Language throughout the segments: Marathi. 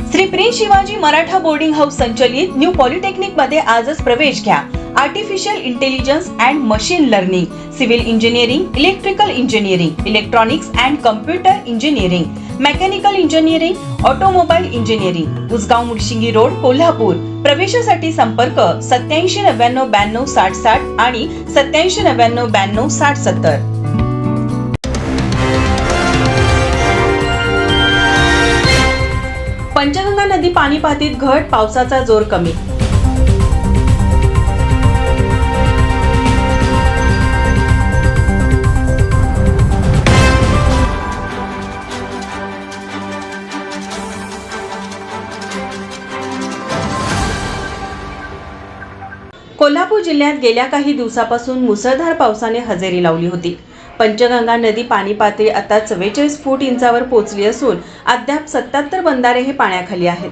Shri prince Shivaji Maratha boarding house संचलित न्यू पॉलिटेक्निकमध्ये आजच प्रवेश घ्या. Artificial intelligence and machine learning civil engineering electrical engineering electronics and computer engineering mechanical engineering automobile engineering Usgaon Mudshingi road Kolhapur. प्रवेशासाठी संपर्क सत्याऐंशी नव्याण्णव ब्याण्णव साठ साठ आणि सत्याऐंशी नव्याण्णव ब्याण्णव साठ सत्तर. पंचगंगा नदी पाणीपातीत घट पावसाचा जोर कमी. कोल्हापूर जिल्ह्यात गेल्या काही दिवसापासून मुसळधार पावसाने हजेरी लावली होती. पंचगंगा नदी पाणी पातळी आता चव्वेचाळीस फूट इंचावर पोहोचली असून अद्याप सत्याहत्तर बंधारे हे पाण्याखाली आहेत.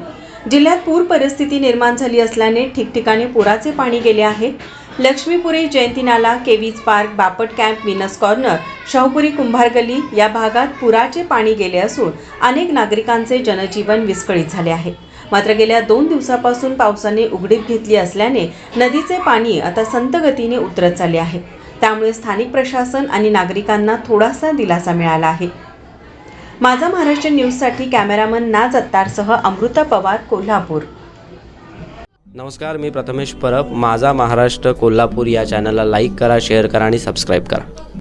जिल्ह्यात पूर परिस्थिती निर्माण झाली असल्याने ठिकठिकाणी पुराचे पाणी गेले आहे. लक्ष्मीपुरी जयंती नाला KVs park Bapat camp Venus corner Shahupuri Kumbhar Galli या भागात पुराचे पाणी गेले असून अनेक नागरिकांचे जनजीवन विस्कळीत झाले आहे. मात्र गेल्या दोन दिवसापासून पावसाने उघडीप घेतली असल्याने नदीचे पाणी आता संत गतीने उतरत चालले आहे. त्यामुळे स्थानिक प्रशासन आणि नागरिकांना थोडासा दिलासा मिळाला आहे. माझा महाराष्ट्र न्यूजसाठी कॅमेरामन नाज अत्तारसह अमृता पवार कोल्हापूर. नमस्कार मी प्रथमेश परब. माझा महाराष्ट्र कोल्हापूर या चॅनलला लाईक करा शेअर करा आणि सबस्क्राईब करा.